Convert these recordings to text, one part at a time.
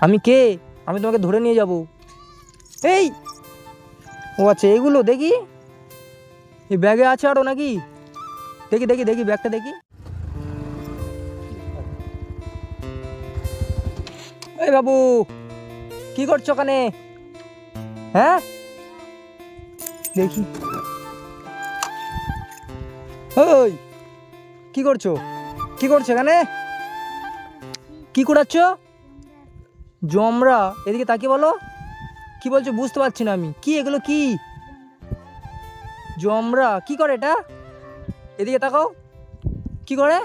আমি কে? আমি তোমাকে ধরে নিয়ে যাব। এই! ও আচ্ছা এগুলো দেখি? এই ব্যাগে আছে আরও নাকি? দেখি দেখি দেখি, ব্যাগটা দেখি। এই বাবু, কি করছ ওখানে? হ্যাঁ? দেখি। ওই, কি করছ? কি করছ এখানে? কি করাচ্ছ? জমরা এদিকে তাকিয়ে বলো। কি বলছো বুঝতে পারছি না আমি। কি এগুলো কি? জমরা কি করে এটা? এদিকে তাকাও। কি করে?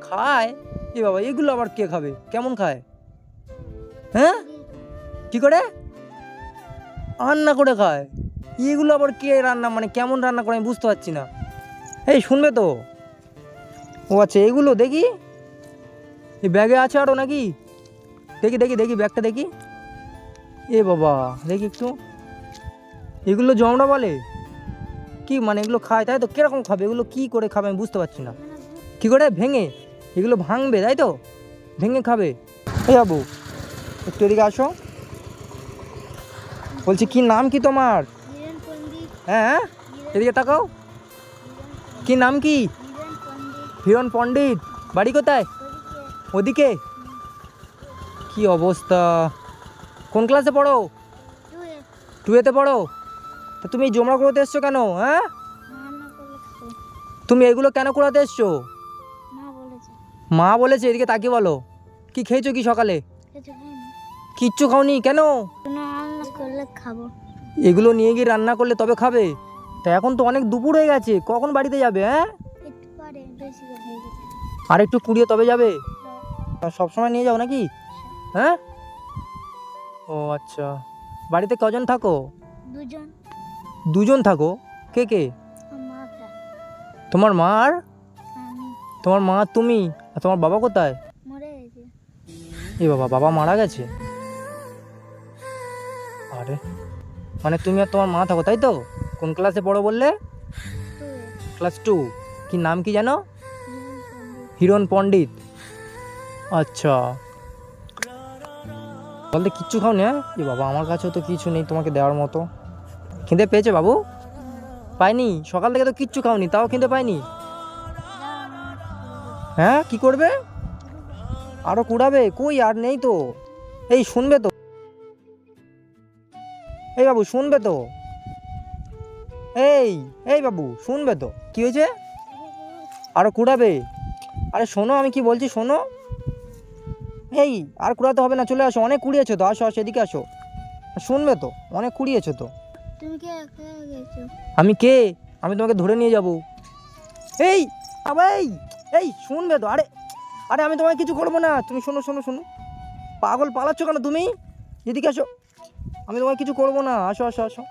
খায়? এ বাবা, এগুলো আবার কে খাবে? কেমন খায়? হ্যাঁ? কি করে? রান্না করে খায়। এগুলো আবার কে রান্না মানে কেমন রান্না করে আমি বুঝতে পারছি না। এই, শুনবে তো? ও আচ্ছা এগুলো দেখি। এই ব্যাগে আছে আরও নাকি? দেখি দেখি দেখি ব্যাগটা দেখি। এ বাবা দেখি একটু। এগুলো জমড়া বলে? কি মানে এগুলো খায়? তাই তো কীরকম খাবে? এগুলো কি করে খাবে আমি বুঝতে পারছি না। কি করে? ভেঙে? এগুলো ভাঙবে তাই তো? ভেঙে খাবে। এই বাবু একটু এদিকে আসো। বলছি কি নাম কি তোমার? হ্যাঁ এদিকে তাকাও। কি নাম কি? হিরণ পণ্ডিত। বাড়ি কোথায়? ওদিকে? কি অবস্থা? কোন ক্লাসে পড়ো? টুয়েতে পড়ো? তা তুমি জমা করতে এসছো কেন হ্যাঁ? তুমি এগুলো কেন করাতে এসছো? মা বলেছে। এদিকে তাকে বলো। কি খেয়েছো কি সকালে? কিচ্ছু খাওনি কেন? এগুলো নিয়ে গিয়ে রান্না করলে তবে খাবে। তা এখন তো অনেক দুপুর হয়ে গেছে কখন বাড়িতে যাবে হ্যাঁ? আর একটু কুড়িয়ে তবে যাবে? সব সময় নিয়ে যাও নাকি? হ্যাঁ? ও আচ্ছা। বাড়িতে কজন থাকো? দুজন। দুজন থাকো? কে কে? তোমার মা আর? তোমার মা তুমি? আর তোমার বাবা কোথায়? মরে গেছে। এ বাবা বাবা মারা গেছে? আরে মানে তুমি আর তোমার মা থাকো তাই তো? কোন ক্লাসে পড়ো বললে? ক্লাস টু কি নাম কি জানো হিরণ পণ্ডিত। আচ্ছা। বলতে কিচ্ছু খাওনি হ্যাঁ? এ বাবা, আমার কাছেও তো কিছু নেই তোমাকে দেওয়ার মতো। খিদে পেয়েছে বাবু? পাইনি? সকাল থেকে তো কিচ্ছু খাওনি, তাও খিদে পাইনি? হ্যাঁ কি করবে? আরও কুড়াবে? কই, আর নেই তো। এই, শুনবে তো। এই বাবু, শুনবে তো। এই এই বাবু, শুনবে তো। কি হয়েছে? আরও কুড়াবে? আরে শোনো, আমি কি বলছি, শোনো। এই আর কুড়াতে হবে না চলে আসো। অনেক কুড়িয়েছো তো আসো আসো এদিকে আসো। শুনবে তো অনেক কুড়িয়েছো তো। তুমি কে আমি কে? আমি তোমাকে ধরে নিয়ে যাব। এই আবার এই এই শুনবে তো আরে আরে আমি তোমাকে কিছু করব না। তুমি শোনো শোনো শোনো। পাগল পালাচ্ছ কেন তুমি? এদিকে আসো। আমি তোমাকে কিছু করব না আসো আসো আসো।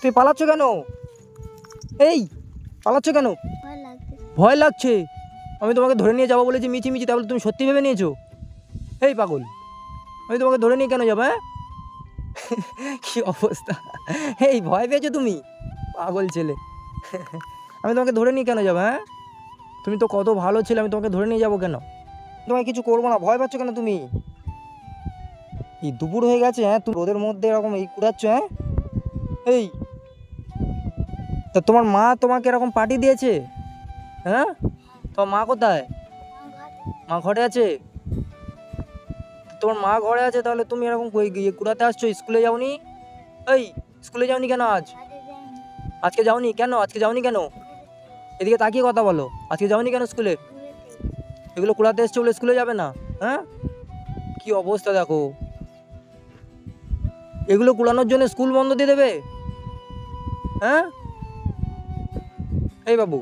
তুমি পালাচ্ছ কেন? এই পালাচ্ছ কেন? ভয় লাগছে। ভয় লাগছে। আমি তোমাকে ধরে নিয়ে যাব বলেছি মিছি মিছি তাহলে তুমি সত্যি ভেবে নিয়েছো? এই পাগল, আমি তোমাকে ধরে নিয়ে কেন যাব হ্যাঁ? কী অবস্থা? এই ভয় পেয়েছ তুমি? পাগল ছেলে। আমি তোমাকে ধরে নিয়ে কেন যাব হ্যাঁ? তুমি তো কত ভালো ছেলে, আমি তোমাকে ধরে নিয়ে যাব কেন? তোমাকে কিছু করব না, ভয় পাচ্ছ কেন তুমি? এই দুপুর হয়ে গেছে হ্যাঁ? তুমি রোদের মধ্যে এরকম এই কুড়াচ্ছ হ্যাঁ? এই, তা তোমার মা তোমাকে এরকম পার্টি দিয়েছে হ্যাঁ? তোমার মা কোথায়? মা ঘরে আছে? তোমার মা ঘরে আছে, তাহলে তুমি এরকম গিয়ে কুড়াতে আসছো? স্কুলে যাওনি? এই, স্কুলে যাওনি কেন আজ? আজকে যাওনি কেন? আজকে যাওনি কেন? এদিকে তাকিয়ে কথা বলো। আজকে যাওনি কেন স্কুলে? এগুলো কুড়াতে এসছো বলে স্কুলে যাবে না হ্যাঁ? কি অবস্থা দেখো। এগুলো কুড়ানোর জন্য স্কুল বন্ধ দিয়ে দেবে? হ্যাঁ? এই বাবু,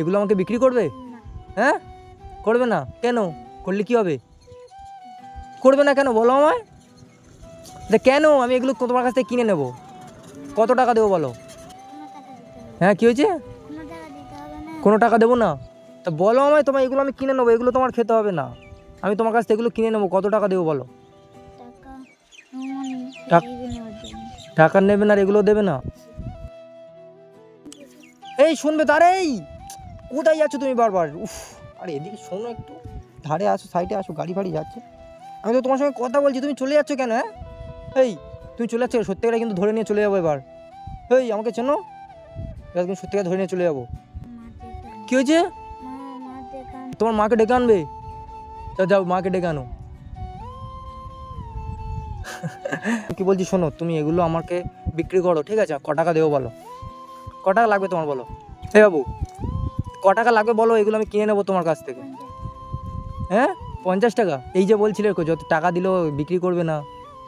এগুলো আমাকে বিক্রি করবে? হ্যাঁ? করবে না। কেন? করলে কি হবে? করবে না কেন? বলো আমায়। কেন? আমি এগুলো তোমার কাছ থেকে কিনে নেব। কত টাকা দেবো বলো? হ্যাঁ কি হয়েছে? কোনো টাকা দেবো না। তা বলো আমায় তোমার এগুলো আমি কিনে নেব। এগুলো তোমার খেতে হবে না। আমি তোমার কাছ থেকে এগুলো কিনে নেব। কত টাকা দেবো বলো? টাকা নেবে না এগুলো দেবে না। এই, শুনবে তার এই? কোথায় যাচ্ছ তুমি বারবার? উফ, আরে এদিকে শোনো একটু। ধারে আসো সাইডে আসো, গাড়ি ফাড়ি যাচ্ছে। আমি তো তোমার সঙ্গে কথা বলছি, তুমি চলে যাচ্ছ কেন হ্যাঁ? এই তুমি চলে যাচ্ছ সত্যিকারে কিন্তু ধরে নিয়ে চলে যাব এবার। এই আমাকে চেনো? এবার কিন্তু সত্যিকার ধরে নিয়ে চলে যাব। কী হয়েছে? তোমার মাকে ডেকে আনবে? যাও যাও, মাকে ডেকে আনো। কি বলছি শোনো, তুমি এগুলো আমাকে বিক্রি করো, ঠিক আছে? ক টাকা দেবো বলো? ক টাকা লাগবে তোমার বলো? হে বাবু। ক টাকা লাগবে বলো এগুলো আমি কিনে নেব তোমার কাছ থেকে। হ্যাঁ? পঞ্চাশ টাকা? এই যে বলছিলে যত টাকা দিলেও বিক্রি করবে না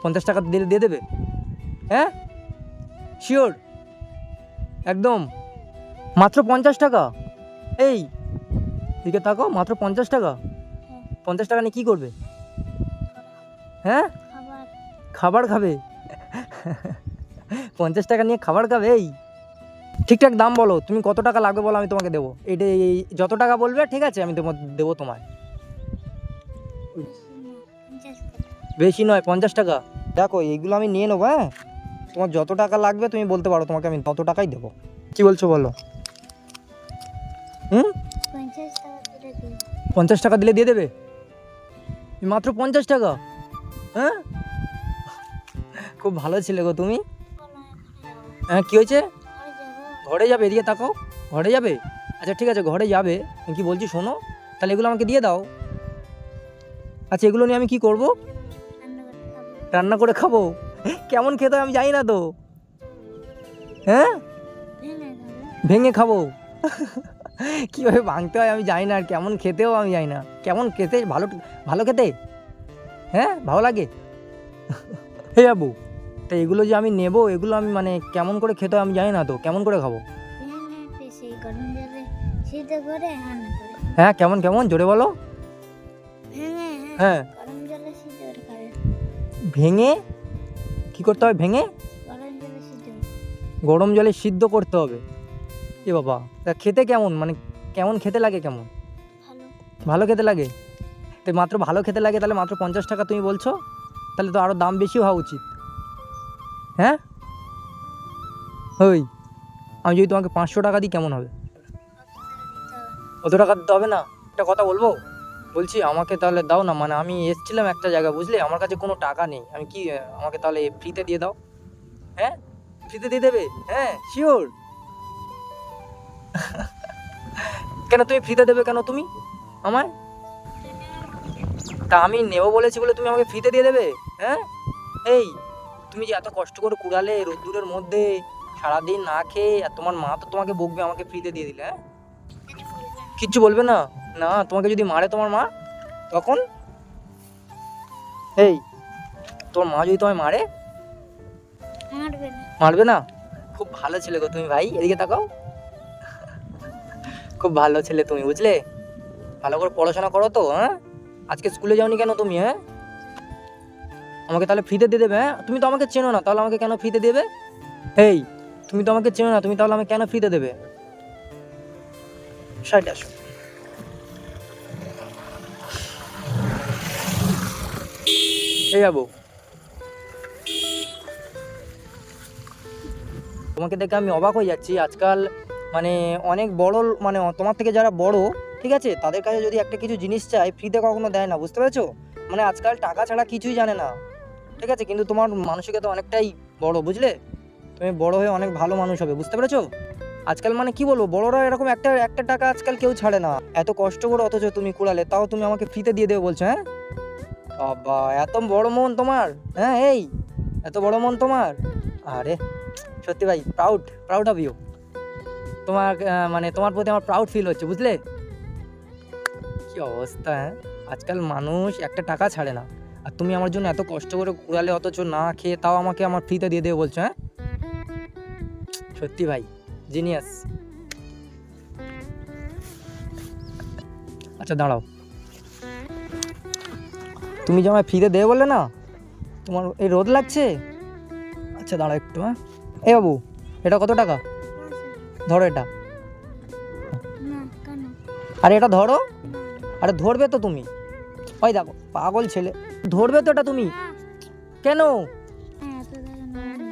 পঞ্চাশ টাকা দিলে দিয়ে দেবে? হ্যাঁ? শিওর একদম? মাত্র পঞ্চাশ টাকা? এই দিকে তাকাও মাত্র পঞ্চাশ টাকা? পঞ্চাশ টাকা নিয়ে কী করবে? হ্যাঁ? খাবার। খাবার খাবে? পঞ্চাশ টাকা নিয়ে খাবার খাবে এই। ঠিকঠাক দাম বলো, তুমি কত টাকা লাগবে বলো আমি তোমাকে দেবো। এটা এই যত টাকা বলবে, ঠিক আছে, আমি তোমার দেবো তোমায়। বেশি নয়, পঞ্চাশ টাকা। দেখো, এইগুলো আমি নিয়ে নেব হ্যাঁ? তোমার যত টাকা লাগবে, তুমি বলতে পারো, তোমাকে আমি তত টাকাই দেবো। কি বলছো বলো? হুম? পঞ্চাশ টাকা দিলে দিয়ে দেবে? মাত্র পঞ্চাশ টাকা? হ্যাঁ? খুব ভালো ছিলে গো তুমি। হ্যাঁ কী হয়েছে? ঘরে যাবে, এদিকে তাকাও। ঘরে যাবে? আচ্ছা ঠিক আছে, ঘরে যাবে। আমি কি বলছি, শোনো। তাহলে এগুলো আমাকে দিয়ে দাও। আচ্ছা এগুলো নিয়ে আমি কি করব? রান্না করে খাব। কেমন খেতে আমি জানি না তো। হ্যাঁ? ভেঙে খাব। কীভাবে ভাঙতে হয় আমি জানি না আর কেমন খেতেও আমি জানি না। কেমন খেতে? ভালো ভালো খেতে? হ্যাঁ? ভালো লাগে? হে বাবু। তা এগুলো যে আমি নেব এগুলো আমি মানে কেমন করে খেতে হয় আমি জানি না তো। কেমন করে খাব? হ্যাঁ কেমন কেমন? জোরে বলো। হ্যাঁ খাবে। ভেঙে? কি করতে হবে ভেঙে? গরম জলে সিদ্ধ। করতে হবে। এ বাবা তা খেতে কেমন? মানে কেমন খেতে লাগে কেমন? ভালো। ভালো খেতে লাগে? তো মাত্র ভালো খেতে লাগে তাহলে মাত্র পঞ্চাশ টাকা তুমি বলছো? তাহলে তো আরও দাম বেশি হওয়া উচিত। হ্যাঁ? ওই আমি যদি তোমাকে পাঁচশো টাকা দিই, কেমন হবে? অত টাকা দিতে হবে না। একটা কথা বলব? বলছি, আমাকে তাহলে দাও না। মানে আমি এসেছিলাম একটা জায়গা বুঝলে? আমার কাছে কোনো টাকা নেই। আমি কি আমাকে তাহলে ফ্রিতে দিয়ে দাও? হ্যাঁ? ফ্রিতে দিয়ে দেবে? হ্যাঁ শিওর কেন তুমি ফ্রিতে দেবে কেন তুমি? আমায়? তা আমি নেব বলেছি বলে তুমি আমাকে ফ্রিতে দিয়ে দেবে? হ্যাঁ? এই তুমি যে এত কষ্ট করে কুড়ালে রোদ্দুরের মধ্যে সারাদিন না খেয়ে আর তোমার মা তো তোমাকে বকবে আমাকে ফ্রিতে দিয়ে দিলে হ্যাঁ? কিচ্ছু বলবে না? না তোমাকে যদি মারে তোমার মা তখন? এই তোর মা যদি তোমায় মারে? মারবে না? খুব ভালো ছেলে গো তুমি ভাই এদিকে তাকাও। খুব ভালো ছেলে তুমি বুঝলে? ভালো করে পড়াশোনা করো তো হ্যাঁ? আজকে স্কুলে যাওনি কেন তুমি হ্যাঁ? আমাকে তাহলে ফ্রিতে দিয়ে দেবে হ্যাঁ? তুমি তো আমাকে চেনো না, তাহলে আমাকে কেন ফ্রিতে দেবে? এই তুমি তো আমাকে চেনো না, তুমি তাহলে আমাকে কেন ফ্রিতে দেবে? সাইড আসো। এই যাব তোমাকে দেখে আমি অবাক হয়ে যাচ্ছি, আজকাল মানে অনেক বড় মানে তোমার থেকে যারা বড়, ঠিক আছে? তাদের কাছে যদি একটা কিছু জিনিস চাই ফ্রিতে কখনো দেয় না, বুঝতে পেরেছ? মানে আজকাল টাকা ছাড়া কিছুই জানে না। ঠিক আছে, কিন্তু তোমার মানসিকতা অনেকটাই বড়, বুঝলে? তুমি বড় হয়ে অনেক ভালো মানুষ হবে, বুঝতে পেরেছ? আজকাল মানে কি বলব, বড়রা এরকম একটা একটা টাকা আজকাল কেউ ছাড়ে না। এত কষ্ট করে অথচ তুমি কুড়ালে, তাও তুমি আমাকে ফ্রিতে দিয়ে দেবে বলছো হ্যাঁ? বাবা, এত বড় মন তোমার হ্যাঁ এই, এত বড় মন তোমার। আরে, সত্যি ভাই প্রাউড প্রাউড অফ ইউ তোমার মানে তোমার প্রতি আমার প্রাউড ফিল হচ্ছে, বুঝলে? কি অবস্থা হ্যাঁ? আজকাল মানুষ একটা টাকা ছাড়ে না। আর তুমি আমার জন্য এত কষ্ট করে কুড়ালে অথচ না খেয়ে তাও আমাকে আমার ফ্রিতে দিয়ে দেবে বলছো হ্যাঁ? সত্যি ভাই জিনিয়াস আচ্ছা দাঁড়াও। তুমি যে আমায় ফ্রিতে দেবে বললে না তোমার এই রোদ লাগছে? আচ্ছা দাঁড়াও একটু হ্যাঁ? এ বাবু এটা কত টাকা? ধরো এটা। আরে এটা ধরো। আরে ধরবে তো তুমি। ওই দেখো, পাগল ছেলে। ধরবে তো এটা তুমি। কেন?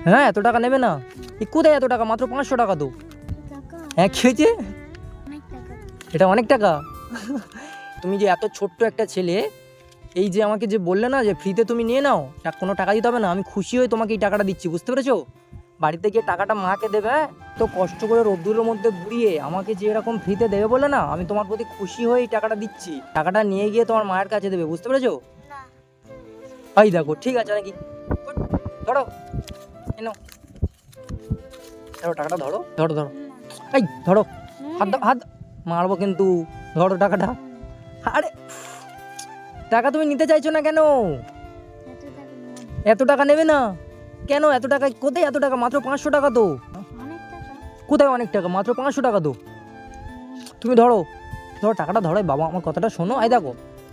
হ্যাঁ এত টাকা নেবে না। কোথায় এত টাকা? মাত্র পাঁচশো টাকা তো। হ্যাঁ টাকা এটা অনেক টাকা। তুমি যে এত ছোট্ট একটা ছেলে, এই যে আমাকে যে বললে না যে ফ্রিতে তুমি নিয়ে নাও কোনো টাকা দিতে হবে না। আমি খুশি হয়ে তোমাকে এই টাকাটা দিচ্ছি, বুঝতে পেরেছ? বাড়িতে গিয়ে টাকাটা মাকে দেবে? তো কষ্ট করে রোদ্দুরের মধ্যে ঘুরিয়ে আমাকে যে এরকম ফ্রিতে দেবে বলে না আমি তোমার প্রতি খুশি হয়ে এই টাকাটা দিচ্ছি। টাকাটা নিয়ে গিয়ে তোমার মায়ের কাছে দেবে বুঝতে পেরেছ? এই দেখো ঠিক আছে নাকি? ধরো এনো ধরো টাকাটা ধরো। ধরো ধরো। এই ধরো। হাত হাত। মারবো কিন্তু। ধরো টাকাটা। আরে টাকা তুমি নিতে চাইছো না কেন? এত টাকা নেবে না। কেন এত টাকা কোথায় এত টাকা? মাত্র পাঁচশো টাকা তো। কোথায় অনেক টাকা? মাত্র পাঁচশো টাকা তো। তুমি ধরো ধরো টাকাটা ধরো বাবা আমার কথাটা শোনো। আই দেখো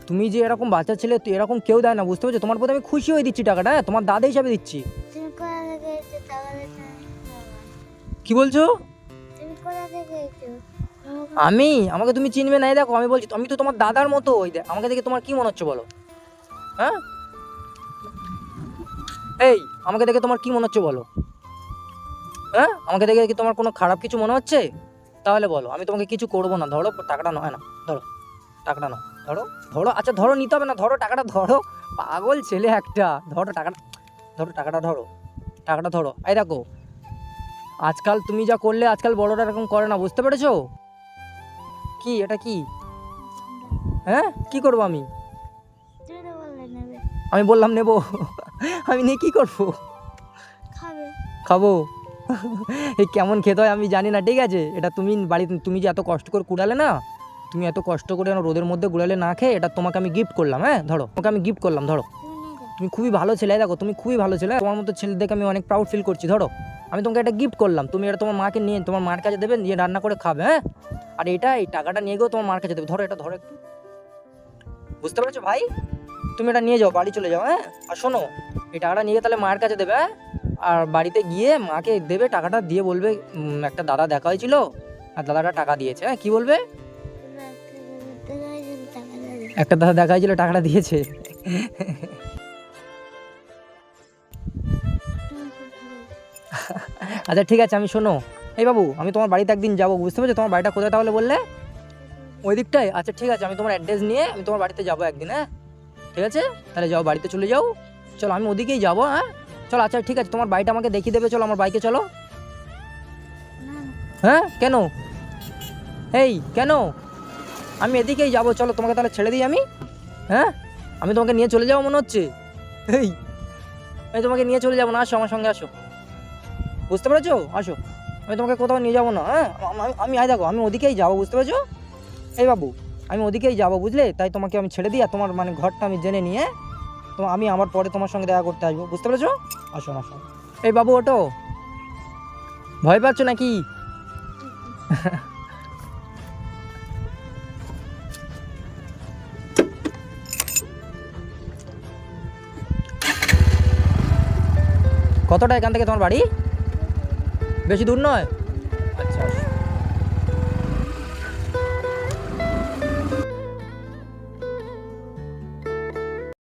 তুমি যে এরকম বাচ্চা ছেলে তুই এরকম কেউ দেয় না বুঝতে পারছ? তোমার প্রতি আমি খুশি হয়ে দিচ্ছি টাকাটা হ্যাঁ? তোমার দাদা হিসাবে দিচ্ছি। কি বলছো? আমি? আমাকে তুমি চিনবে না দেখো আমি বলছি আমি তো তোমার দাদার মতো ওই দেখ আমাকে দেখে তোমার কি মনে হচ্ছে বলো? হ্যাঁ? এই আমাকে দেখে তোমার কি মনে হচ্ছে বলো? হ্যাঁ? আমাকে দেখে কি তোমার কোনো খারাপ কিছু মনে হচ্ছে? তাহলে বলো আমি তোমাকে কিছু করব না। ধরো টাকাটা নয় না ধরো টাকাটা নাও। ধরো ধরো আচ্ছা ধরো নিতে হবে না ধরো টাকাটা ধরো। পাগল ছেলে একটা ধরো টাকাটা ধরো টাকাটা ধরো টাকাটা ধরো। এই দেখো আজকাল তুমি যা করলে আজকাল বড়রা এরকম করে না বুঝতে পেরেছ? কি এটা কি? হ্যাঁ? কি করব আমি? আমি বললাম নেব। আমি নিয়ে কি করব? খাব। এই কেমন খেতে হয় আমি জানি না ঠিক আছে? এটা তুমি বাড়িতে তুমি যে এত কষ্ট করে কুড়ালে না তুমি এত কষ্ট করে রোদের মধ্যে গুড়ালে না খেয়ে এটা তোমাকে আমি গিফট করলাম হ্যাঁ? ধরো তোমাকে আমি গিফট করলাম ধরো। তুমি খুবই ভালো ছেলে দেখো তুমি খুবই ভালো ছেলে তোমার মতো ছেলে দেখে আমি অনেক প্রাউড ফিল করছি ধরো। আমি তোমাকে একটা গিফট করলাম তুমি এটা তোমার মাকে নিয়ে তোমার মার কাছে দেবে নিয়ে রান্না করে খাবে হ্যাঁ? আর এটা এই টাকাটা নিয়ে গিয়েও তোমার মার কাছে দেবে। ধরো এটা ধরো একটু। বুঝতে পেরেছ ভাই? তুমি এটা নিয়ে যাও, বাড়ি চলে যাও হ্যাঁ? আর শোনো, এই টাকাটা নিয়ে তাহলে মায়ের কাছে দেবে হ্যাঁ? আর বাড়িতে গিয়ে মাকে দেবে টাকাটা, দিয়ে বলবে একটা দাদা দেখা হয়েছিল, আর দাদাটা টাকা দিয়েছে হ্যাঁ? কি বলবে? একটা দাদা দেখা হয়েছিল, টাকাটা দিয়েছে। আচ্ছা ঠিক আছে, আমি শোনো। এই বাবু, আমি তোমার বাড়িতে একদিন যাব, বুঝতে পেরেছ? তোমার বাড়িটা কোথায় তাহলে বললে? ওই দিকটায়? আচ্ছা ঠিক আছে, আমি তোমার অ্যাড্রেস নিয়ে আমি তোমার বাড়িতে যাব একদিন হ্যাঁ? ঠিক আছে? তাহলে যাও, বাড়িতে চলে যাও। চলো, আমি ওদিকেই যাব হ্যাঁ? চলো আচ্ছা ঠিক আছে, তোমার বাড়িটা আমাকে দেখিয়ে দেবে, চলো, আমার বাইকে চলো। হ্যাঁ? কেন? এই, কেন? আমি এদিকেই যাব, চলো, তোমাকে তাহলে ছেড়ে দিই আমি? হ্যাঁ? আমি তোমাকে নিয়ে চলে যাব মনে হচ্ছে? এই, আমি তোমাকে নিয়ে চলে যাব না, আসো, আমার সঙ্গে আসো। বুঝতে পেরেছ? আসো। আমি তোমাকে কোথাও নিয়ে যাব না হ্যাঁ? আমি আয় দেখো, আমি ওদিকেই যাব, বুঝতে পেরেছ? এই বাবু আমি ওদিকেই যাব, বুঝলে? তাই তোমাকে আমি ছেড়ে আর তোমার মানে ঘরটা আমি জেনে নিয়ে তো আমি আমার পরে তোমার সঙ্গে দেখা করতে আসব। বুঝতে পেরেছ? আসো আসো। এই বাবু ওটো ভয় পাচ্ছ নাকি? কতটা এখান থেকে তোমার বাড়ি? বেশি দূর নয়?